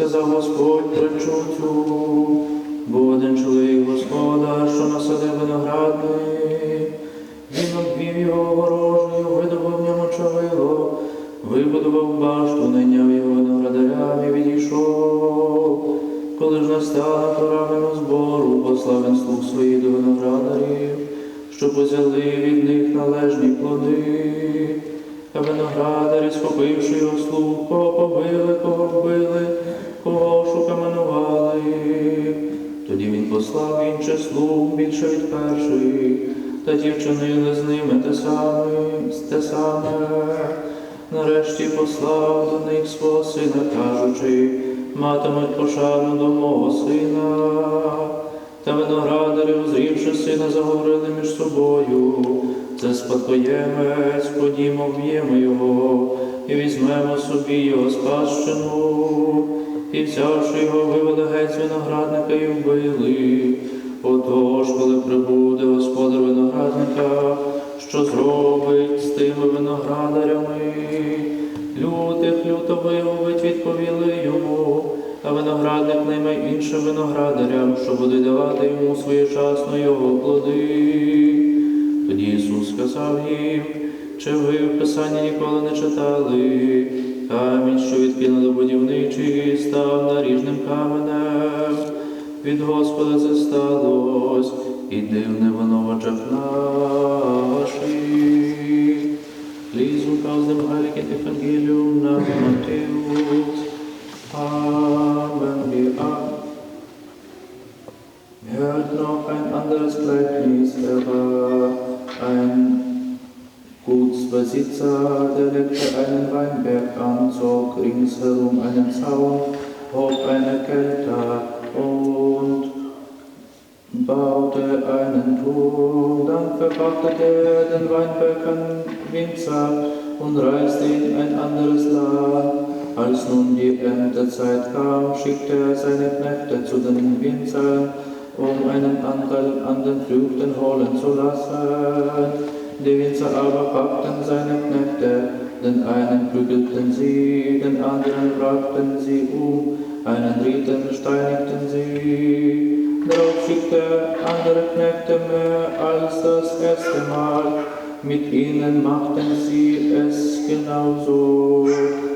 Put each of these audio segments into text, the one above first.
сказав Господь причуттю, був один чоловік Господа, що насадив виноградник. Він обвів його ворожею, видобув ньому чавило, вибудував башту, найняв його виноградарям і відійшов. Коли ж настала пора винозбору, послав він слуг своїх до виноградарів, щоб узяли від них належні плоди. А виноградарі, схопивши його слуг, кого побили, кого вбили, кого шукаменували. Тоді він послав інших слуг більше від перших, та ті вчинили з ними те саме, те саме. Нарешті послав до них свого сина, кажучи, матимуть пошану до мого сина. Та виноградарі, узрівши сина, заговорили між собою. Це спадкоємець, ходімо, вб'ємо його, і візьмемо собі його спадщину. І взявши його, вивели геть виноградника і вбили. Отож, коли прибуде господар виноградника, що зробить з тими виноградарями, лютих люто вигубить, відповіли йому, а виноградник найме іншим виноградарям, що буде давати йому своєчасно його плоди. Тоді Ісус сказав їм, чи ви в Писанні ніколи не читали, камінь, що відкинули будівничі, став наріжним каменем. Від Господа це сталось, і дивне воно в очах наших. Aus dem heiligen Evangelium nach Matthäus. Amen. Wir ab. Hört noch ein anderes Gleichnis. Er war ein Gutsbesitzer, der legte einen Weinberg an, zog ringsherum einen Zaun, hob eine Kelter und baute einen Turm. Dann verpachtete er den Weinberg an Winzer und reiste in ein anderes Land. Als nun die Erntezeit kam, schickte er seine Knechte zu den Winzern, um einen Anteil an den Früchten holen zu lassen. Die Winzer aber packten seine Knechte, den einen prügelten sie, den anderen brachten sie um, einen dritten steinigten sie. Darauf schickte er andere Knechte mehr als das erste Mal. Mit ihnen machten sie es genauso.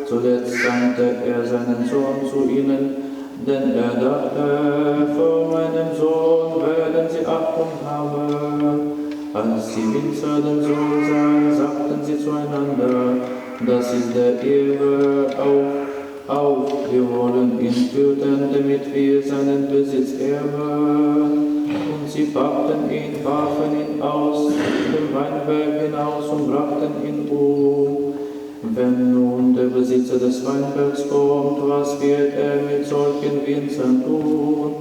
Zuletzt sandte er seinen Sohn zu ihnen, denn er dachte, vor meinem Sohn werden sie Achtung haben. Als die Winzer den Sohn sahen, sagten sie zueinander, das ist der Ehre, auf, auf, wir wollen ihn töten, damit wir seinen Besitz ehren. Und sie packten ihn, warfen ihn aus dem Weinberg hinaus und brachten ihn um. Wenn nun der Besitzer des Weinbergs kommt, was wird er mit solchen Winzern tun?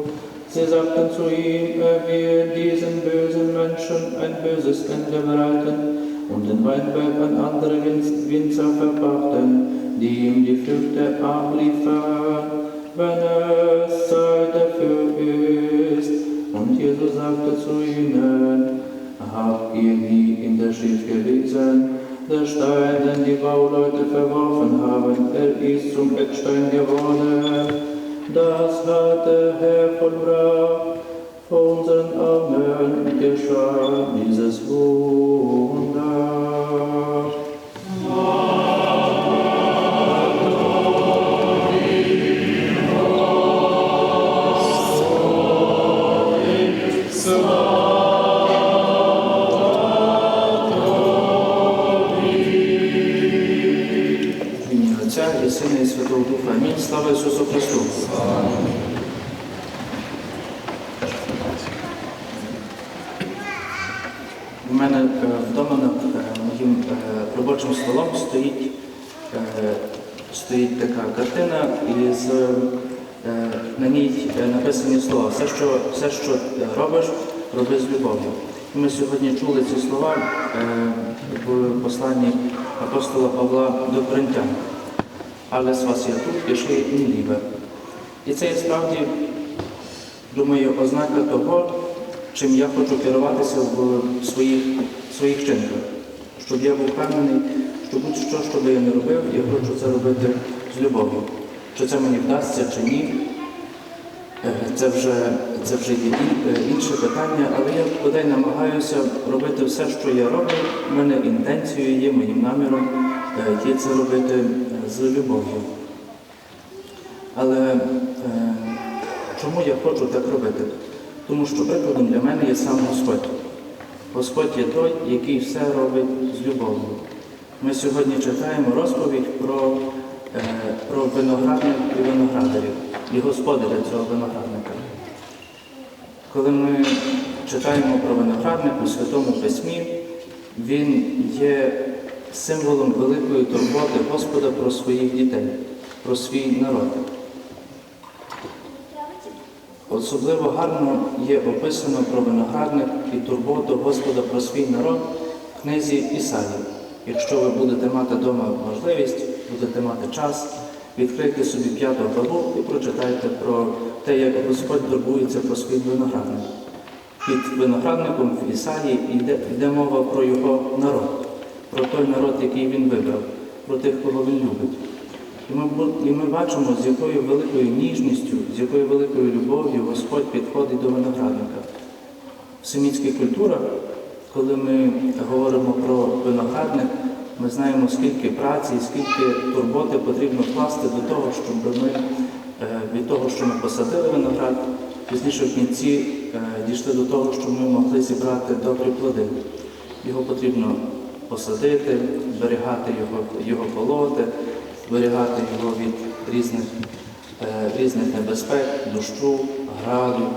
Sie sagten zu ihm, er wird diesen bösen Menschen ein böses Ende bereiten und den Weinberg an andere Winz- Winzer verpachten, die ihm die Früchte abliefern, wenn es Zeit dafür ist. Und Jesus sagte zu ihnen, habt ihr nie in der Schrift gelesen, der Stein, den die Bauleute verworfen haben, er ist zum Eckstein geworden. Das hat der Herr vollbracht. Vor unseren Augen geschah dieses Wunder. Мене е, вдома над е, моїм е, робочим столом стоїть, стоїть така картина, і з, на ній написані слова. Все, що, все, що робиш, роби з любов'ю. Ми сьогодні чули ці слова в посланні апостола Павла до Коринтян. Але з вас я тут і ліве. І це справді, думаю, ознака того, чим я хочу керуватися в своїх, своїх вчинках. Щоб я був впевнений, що будь-що, що би я не робив, я хочу це робити з любов'ю. Чи це мені вдасться, чи ні. Е, Це вже, це вже є е, інше питання, але я бодай намагаюся робити все, що я роблю. У мене інтенцією є, моїм наміром е, є це робити з любов'ю. Але чому я хочу так робити? Тому що прикладом для мене є сам Господь. Господь є той, який все робить з любов'ю. Ми сьогодні читаємо розповідь про, е, про виноградник і виноградарів, і господаря цього виноградника. Коли ми читаємо про виноградник у Святому Письмі, він є символом великої турботи Господа про своїх дітей, про свій народ. Особливо гарно є описано про виноградник і турботу Господа про свій народ в книзі Ісаї. Якщо ви будете мати вдома можливість, будете мати час, відкрийте собі п'яту главу і прочитайте про те, як Господь турбується про свій виноградник. Під виноградником в Ісаї йде, йде мова про його народ, про той народ, який він вибрав, про тих, кого він любить. І ми, і ми бачимо, з якою великою ніжністю, з якою великою любов'ю Господь підходить до виноградника. В семітських культурах, коли ми говоримо про виноградник, ми знаємо, скільки праці, скільки турботи потрібно вкласти до того, щоб ми е, від того, що ми посадили виноград, пізніше в кінці е, дійшли до того, щоб ми могли зібрати добрі плоди. Його потрібно посадити, зберігати його, його полоти, зберігати його від різних, е, різних небезпек, дощу, граду.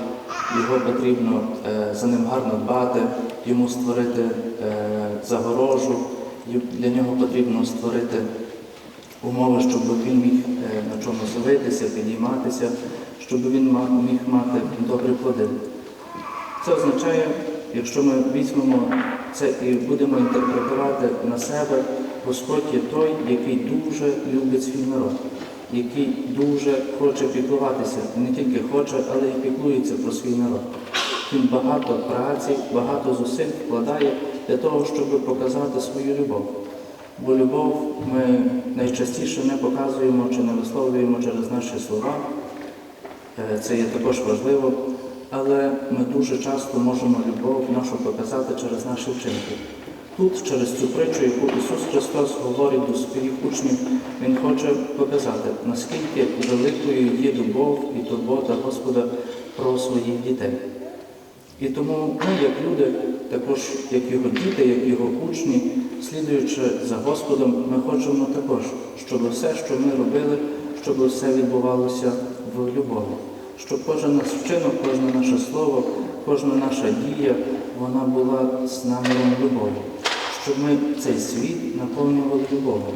Його потрібно е, за ним гарно дбати, йому створити е, загорожу, для нього потрібно створити умови, щоб він міг на чому зовитися, підійматися, щоб він міг мати добрі плоди. Це означає, якщо ми візьмемо це і будемо інтерпретувати на себе, Господь є той, який дуже любить свій народ, який дуже хоче піклуватися, не тільки хоче, але й піклується про свій народ. Він багато праці, багато зусиль вкладає для того, щоб показати свою любов. Бо любов ми найчастіше не показуємо чи не висловлюємо через наші слова, Е, це є також важливо, але ми дуже часто можемо любов нашу показати через наші вчинки. Тут, через цю притчу, яку Ісус Христос говорить до своїх учнів, Він хоче показати, наскільки великою є любов і турбота Господа про своїх дітей. І тому ми, як люди, також як його діти, як його учні, слідуючи за Господом, ми хочемо також, щоб все, що ми робили, щоб все відбувалося в любові. Щоб кожен наш вчинок, кожне наше слово, кожна наша дія, вона була з наміром любові, щоб ми цей світ наповнювали любов'ю.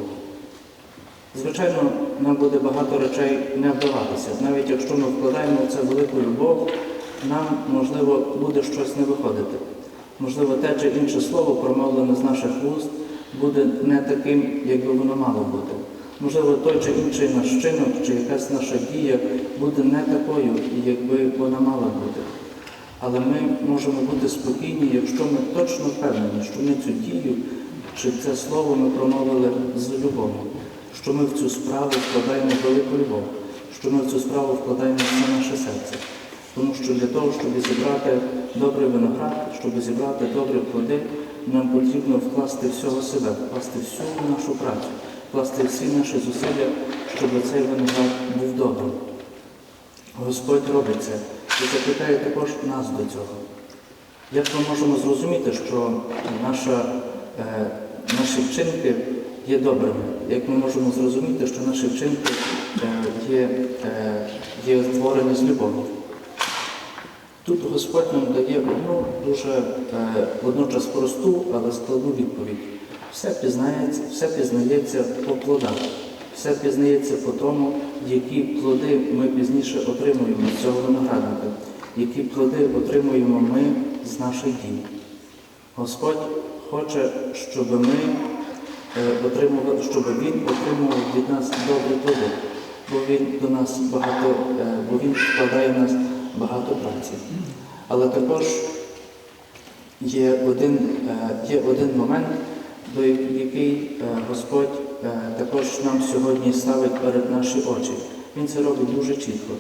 Звичайно, нам буде багато речей не вдаватися. Навіть якщо ми вкладаємо в це велику любов, нам, можливо, буде щось не виходити. Можливо, те чи інше слово, промовлене з наших вуст, буде не таким, як би воно мало бути. Можливо, той чи інший наш вчинок, чи якась наша дія буде не такою, якби вона мала бути. Але ми можемо бути спокійні, якщо ми точно впевнені, що ми цю дію чи це слово ми промовили з любов'ю, що ми в цю справу вкладаємо велику любов, що ми в цю справу вкладаємо все наше серце. Тому що для того, щоб зібрати добрий виноград, щоб зібрати добрі плоди, нам потрібно вкласти всього себе, вкласти всю нашу працю, вкласти всі наші зусилля, щоб цей виноград був добрим. Господь робить це і закликає також нас до цього. Як ми можемо зрозуміти, що наша, е, наші вчинки є добрими? Як ми можемо зрозуміти, що наші вчинки е, є, е, є створені з любов'ю? Тут Господь нам дає одну дуже е, водночас просту, але складну відповідь. Все пізнається, все пізнається по плодах, все пізнається по тому, які плоди ми пізніше отримуємо з цього виноградника, які плоди отримуємо ми з наших дій. Господь хоче, щоб ми е, отримували, щоб Він отримував від нас добрі плоди, бо Він до нас багато, е, бо Він вкладає в нас багато праці. Але також є один, е, є один момент, до який Господь також нам сьогодні ставить перед наші очі. Він це робить дуже чітко.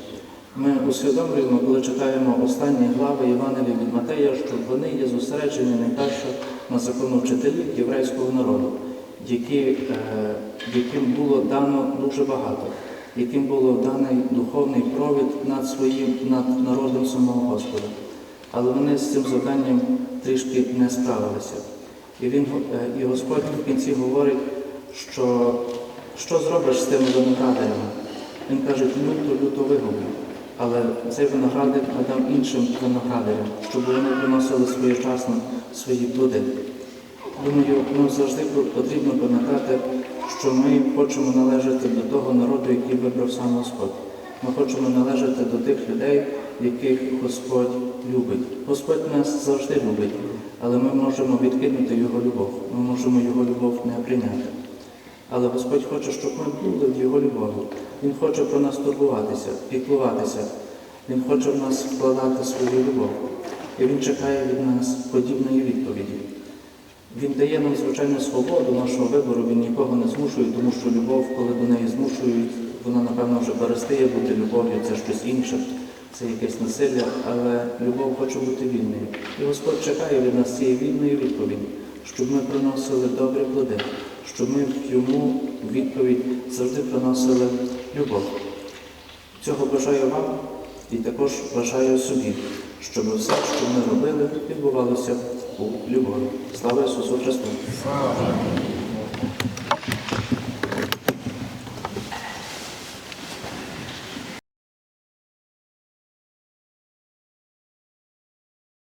Ми усвідомлюємо, коли читаємо останні глави Євангелія від Матея, що вони є зосереджені найперше на законовчителів єврейського народу, які, е, яким було дано дуже багато, яким було даний духовний провід над своїм над народом самого Господа. Але вони з цим завданням трішки не справилися. І він е, і Господь в кінці говорить, що що зробиш з тими виноградарями? Він каже, люто, люто вигублю. Але цей виноградник надав іншим виноградарям, щоб вони приносили своєчасно свої плоди. Думаю, нам завжди потрібно пам'ятати, що ми хочемо належати до того народу, який вибрав сам Господь. Ми хочемо належати до тих людей, яких Господь любить. Господь нас завжди любить, але ми можемо відкинути Його любов. Ми можемо Його любов не прийняти. Але Господь хоче, щоб ми були в Його любові. Він хоче про нас турбуватися, піклуватися. Він хоче в нас вкладати свою любов. І Він чекає від нас подібної відповіді. Він дає нам, звичайно, свободу нашого вибору, він нікого не змушує, тому що любов, коли до неї змушують, вона, напевно, вже перестає бути любов'ю, це щось інше, це якесь насилля, але любов хоче бути вільною. І Господь чекає від нас цієї вільної відповіді, щоб ми приносили добрі плоди, щоб ми йому відповідь завжди приносили любов. Цього бажаю вам і також бажаю собі, щоб все, що ми робили, відбувалося у любові. Слава Ісусу Христу!